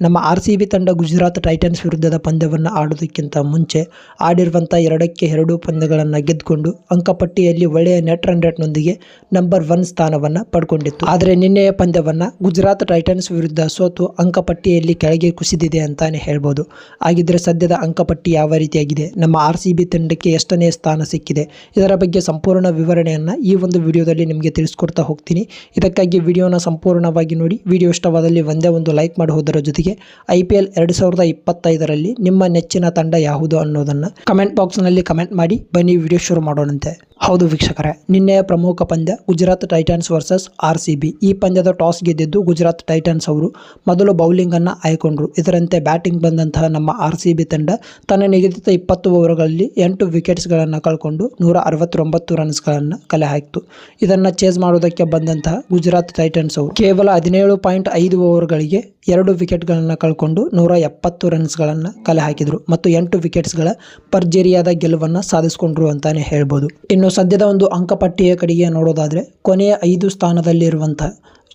ನಮ್ಮ R C B ತಂಡ Gujarat Titans ವಿರುದ್ಧದ ಪಂದ್ಯವನ್ನು ಆಡೋದಕ್ಕಿಂತ ಮುಂಚೆ ಆಡಿರುವಂಥ ಎರಡಕ್ಕೆ ಎರಡು ಪಂದ್ಯಗಳನ್ನು ಗೆದ್ದುಕೊಂಡು ಅಂಕಪಟ್ಟಿಯಲ್ಲಿ ಒಳ್ಳೆಯ ನೆಟ್ ರನ್ ರೇಟ್ನೊಂದಿಗೆ ನಂಬರ್ ಒನ್ ಸ್ಥಾನವನ್ನು ಪಡ್ಕೊಂಡಿತ್ತು. ಆದರೆ ನಿನ್ನೆಯ ಪಂದ್ಯವನ್ನು ಗುಜರಾತ್ ಟೈಟನ್ಸ್ ವಿರುದ್ಧ ಸೋತು ಅಂಕಪಟ್ಟಿಯಲ್ಲಿ ಕೆಳಗೆ ಕುಸಿದಿದೆ ಅಂತಾನೆ ಹೇಳ್ಬೋದು. ಹಾಗಿದ್ರೆ ಸದ್ಯದ ಅಂಕಪಟ್ಟಿ ಯಾವ ರೀತಿಯಾಗಿದೆ? ನಮ್ಮ ಆರ್ ಸಿ ಬಿ ತಂಡಕ್ಕೆ ಎಷ್ಟನೇ ಸ್ಥಾನ ಸಿಕ್ಕಿದೆ? ಇದರ ಬಗ್ಗೆ ಸಂಪೂರ್ಣ ವಿವರಣೆಯನ್ನು ಈ ಒಂದು ವಿಡಿಯೋದಲ್ಲಿ ನಿಮಗೆ ತಿಳಿಸ್ಕೊಡ್ತಾ ಹೋಗ್ತೀನಿ. ಇದಕ್ಕಾಗಿ ವಿಡಿಯೋನ ಸಂಪೂರ್ಣವಾಗಿ ನೋಡಿ. ವಿಡಿಯೋ ಇಷ್ಟವಾದಲ್ಲಿ ಒಂದೇ ಒಂದು ಲೈಕ್ ಮಾಡಿ ಹೋದರ ಜೊತೆಗೆ ಐ ಪಿ ಎಲ್ ಎರಡು ಸಾವಿರದ ಇಪ್ಪತ್ತೈದರಲ್ಲಿ ನಿಮ್ಮ ನೆಚ್ಚಿನ ತಂಡ ಯಾವುದು ಅನ್ನೋದನ್ನು ಕಮೆಂಟ್ ಬಾಕ್ಸ್ನಲ್ಲಿ ಕಮೆಂಟ್ ಮಾಡಿ ಬನ್ನಿ ವಿಡಿಯೋ ಶುರು ಮಾಡೋಣಂತೆ. ಹೌದು ವೀಕ್ಷಕರೇ ನಿನ್ನೆಯ ಪ್ರಮುಖ ಪಂದ್ಯ Gujarat Titans versus R C B ಈ ಪಂದ್ಯದ ಟಾಸ್ ಗೆದ್ದಿದ್ದು ಗುಜರಾತ್ ಟೈಟನ್ಸ್ ಅವರು ಮೊದಲು ಬೌಲಿಂಗನ್ನು ಆಯ್ಕೊಂಡ್ರು. ಇದರಂತೆ ಬ್ಯಾಟಿಂಗ್ ಬಂದಂತಹ ನಮ್ಮ ಆರ್ ಸಿ ಬಿ ತಂಡ ತನ್ನ ನಿಗದಿತ ಇಪ್ಪತ್ತು ಓವರ್ಗಳಲ್ಲಿ ಎಂಟು ವಿಕೆಟ್ಸ್ಗಳನ್ನು ಕಳ್ಕೊಂಡು ನೂರ ಅರವತ್ತೊಂಬತ್ತು ರನ್ಸ್ಗಳನ್ನು ಕಲೆ ಹಾಕಿತು. ಇದನ್ನು ಚೇಸ್ ಮಾಡೋದಕ್ಕೆ ಬಂದಂತಹ ಗುಜರಾತ್ ಟೈಟನ್ಸ್ ಅವರು ಕೇವಲ ಹದಿನೇಳು ಪಾಯಿಂಟ್ ಐದು ಓವರ್ಗಳಿಗೆ ಎರಡು ವಿಕೆಟ್ಗಳನ್ನು ಕಳ್ಕೊಂಡು ನೂರ ಎಪ್ಪತ್ತು ರನ್ಸ್ಗಳನ್ನು ಕಲೆ ಹಾಕಿದರು. ಮತ್ತು ಎಂಟು ವಿಕೆಟ್ಸ್ಗಳ ಭರ್ಜರಿಯಾದ ಗೆಲುವನ್ನು ಸಾಧಿಸಿಕೊಂಡ್ರು ಅಂತಲೇ ಹೇಳ್ಬೋದು. ಇನ್ನು ಸದ್ಯದ ಒಂದು ಅಂಕಪಟ್ಟಿಯ ಕಡೆಗೆ ನೋಡೋದಾದರೆ ಕೊನೆಯ ಐದು ಸ್ಥಾನದಲ್ಲಿರುವಂಥ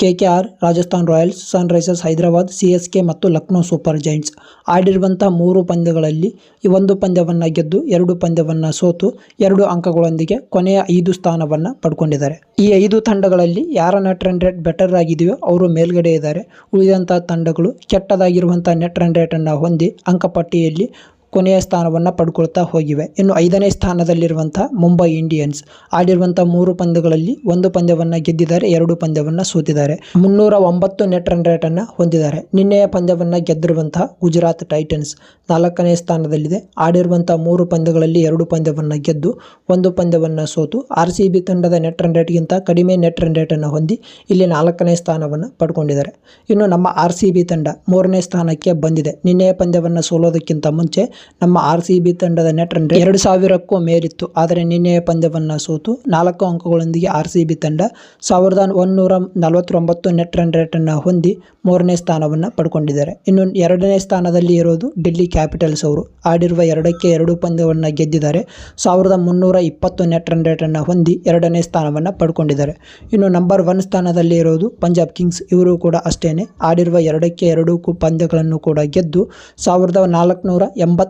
K K R Rajasthan Royals, Sunrisers Hyderabad, C S K ಮತ್ತು ಲಕ್ನೋ ಸೂಪರ್ ಜೈಂಟ್ಸ್. ಆಡಿರುವಂಥ ಮೂರು ಪಂದ್ಯಗಳಲ್ಲಿ ಈ ಒಂದು ಪಂದ್ಯವನ್ನು ಗೆದ್ದು ಎರಡು ಪಂದ್ಯವನ್ನು ಸೋತು ಎರಡು ಅಂಕಗಳೊಂದಿಗೆ ಕೊನೆಯ ಐದು ಸ್ಥಾನವನ್ನು ಪಡ್ಕೊಂಡಿದ್ದಾರೆ. ಈ ಐದು ತಂಡಗಳಲ್ಲಿ ಯಾರ ನೆಟ್ ರನ್ ರೇಟ್ ಬೆಟರ್ ಆಗಿದೆಯೋ ಅವರು ಮೇಲ್ಗಡೆ ಇದ್ದಾರೆ. ಉಳಿದಂಥ ತಂಡಗಳು ಕೆಟ್ಟದಾಗಿರುವಂಥ ನೆಟ್ ರನ್ ರೇಟನ್ನು ಹೊಂದಿ ಅಂಕಪಟ್ಟಿಯಲ್ಲಿ ಕೊನೆಯ ಸ್ಥಾನವನ್ನು ಪಡ್ಕೊಳ್ತಾ ಹೋಗಿವೆ. ಇನ್ನು ಐದನೇ ಸ್ಥಾನದಲ್ಲಿರುವಂಥ ಮುಂಬೈ ಇಂಡಿಯನ್ಸ್ ಆಡಿರುವಂಥ ಮೂರು ಪಂದ್ಯಗಳಲ್ಲಿ ಒಂದು ಪಂದ್ಯವನ್ನು ಗೆದ್ದಿದ್ದಾರೆ, ಎರಡು ಪಂದ್ಯವನ್ನು ಸೋತಿದ್ದಾರೆ. ಮುನ್ನೂರ ಒಂಬತ್ತು ನೆಟ್ ರನ್ ರೇಟನ್ನು ಹೊಂದಿದ್ದಾರೆ. ನಿನ್ನೆಯ ಪಂದ್ಯವನ್ನು ಗೆದ್ದಿರುವಂತಹ ಗುಜರಾತ್ ಟೈಟನ್ಸ್ ನಾಲ್ಕನೇ ಸ್ಥಾನದಲ್ಲಿದೆ. ಆಡಿರುವಂಥ ಮೂರು ಪಂದ್ಯಗಳಲ್ಲಿ ಎರಡು ಪಂದ್ಯವನ್ನು ಗೆದ್ದು ಒಂದು ಪಂದ್ಯವನ್ನು ಸೋತು ಆರ್ ಸಿ ಬಿ ತಂಡದ ನೆಟ್ ರನ್ ರೇಟ್ಗಿಂತ ಕಡಿಮೆ ನೆಟ್ ರನ್ ರೇಟನ್ನು ಹೊಂದಿ ಇಲ್ಲಿ ನಾಲ್ಕನೇ ಸ್ಥಾನವನ್ನು ಪಡ್ಕೊಂಡಿದ್ದಾರೆ. ಇನ್ನು ನಮ್ಮ ಆರ್ ಸಿ ಬಿ ತಂಡ ಮೂರನೇ ಸ್ಥಾನಕ್ಕೆ ಬಂದಿದೆ. ನಿನ್ನೆಯ ಪಂದ್ಯವನ್ನು ಸೋಲೋದಕ್ಕಿಂತ ಮುಂಚೆ ನಮ್ಮ ಆರ್ ಸಿ ಬಿ ತಂಡದ ನೆಟ್ ರನ್ ರೇಟ್ ಎರಡು ಸಾವಿರಕ್ಕೂ ಮೇಲಿತ್ತು. ಆದರೆ ನಿನ್ನೆಯ ಪಂದ್ಯವನ್ನು ಸೋತು ನಾಲ್ಕು ಅಂಕಗಳೊಂದಿಗೆ ಆರ್ ಸಿ ಬಿ ತಂಡ ಸಾವಿರದ ಒಂದೂರ ನಲವತ್ತೊಂಬತ್ತು ನೆಟ್ ರನ್ ರೇಟನ್ನು ಹೊಂದಿ ಮೂರನೇ ಸ್ಥಾನವನ್ನು ಪಡ್ಕೊಂಡಿದ್ದಾರೆ. ಇನ್ನು ಎರಡನೇ ಸ್ಥಾನದಲ್ಲಿ ಇರೋದು ಡೆಲ್ಲಿ ಕ್ಯಾಪಿಟಲ್ಸ್ ಅವರು. ಆಡಿರುವ ಎರಡಕ್ಕೆ ಎರಡು ಪಂದ್ಯವನ್ನು ಗೆದ್ದಿದ್ದಾರೆ. ಸಾವಿರದ ಮುನ್ನೂರ ಇಪ್ಪತ್ತು ನೆಟ್ ರನ್ ರೇಟನ್ನು ಹೊಂದಿ ಎರಡನೇ ಸ್ಥಾನವನ್ನು ಪಡ್ಕೊಂಡಿದ್ದಾರೆ. ಇನ್ನು ನಂಬರ್ ಒನ್ ಸ್ಥಾನದಲ್ಲಿ ಇರೋದು ಪಂಜಾಬ್ ಕಿಂಗ್ಸ್. ಇವರು ಕೂಡ ಅಷ್ಟೇ ಆಡಿರುವ ಎರಡಕ್ಕೆ ಎರಡು ಪಂದ್ಯಗಳನ್ನು ಕೂಡ ಗೆದ್ದು ಸಾವಿರದ ನಾಲ್ಕುನೂರ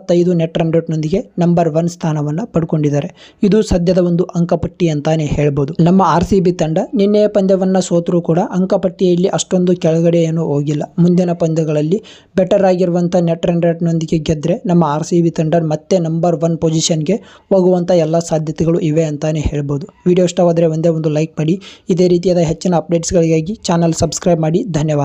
ಎಂಬತ್ತೈದು ನೆಟ್ ರನ್ ರೇಟ್ನೊಂದಿಗೆ ನಂಬರ್ ಒನ್ ಸ್ಥಾನವನ್ನು ಪಡ್ಕೊಂಡಿದ್ದಾರೆ. ಇದು ಸದ್ಯದ ಒಂದು ಅಂಕಪಟ್ಟಿ ಅಂತಾನೆ ಹೇಳ್ಬೋದು. ನಮ್ಮ ಆರ್ ತಂಡ ನಿನ್ನೆಯ ಪಂದ್ಯವನ್ನು ಸೋತರೂ ಕೂಡ ಅಂಕಪಟ್ಟಿಯಲ್ಲಿ ಅಷ್ಟೊಂದು ಕೆಳಗಡೆ ಏನೂ ಹೋಗಿಲ್ಲ. ಮುಂದಿನ ಪಂದ್ಯಗಳಲ್ಲಿ ಬೆಟರ್ ಆಗಿರುವಂಥ ನೆಟ್ ರನ್ ರೇಟ್ನೊಂದಿಗೆ ಗೆದ್ದರೆ ನಮ್ಮ ಆರ್ ತಂಡ ಮತ್ತೆ ನಂಬರ್ ಒನ್ ಪೊಸಿಷನ್ಗೆ ಹೋಗುವಂಥ ಎಲ್ಲ ಸಾಧ್ಯತೆಗಳು ಇವೆ ಅಂತಾನೆ ಹೇಳ್ಬೋದು. ವಿಡಿಯೋ ಇಷ್ಟವಾದರೆ ಒಂದೇ ಒಂದು ಲೈಕ್ ಮಾಡಿ. ಇದೇ ರೀತಿಯಾದ ಹೆಚ್ಚಿನ ಅಪ್ಡೇಟ್ಸ್ಗಳಿಗಾಗಿ ಚಾನಲ್ ಸಬ್ಸ್ಕ್ರೈಬ್ ಮಾಡಿ. ಧನ್ಯವಾದ.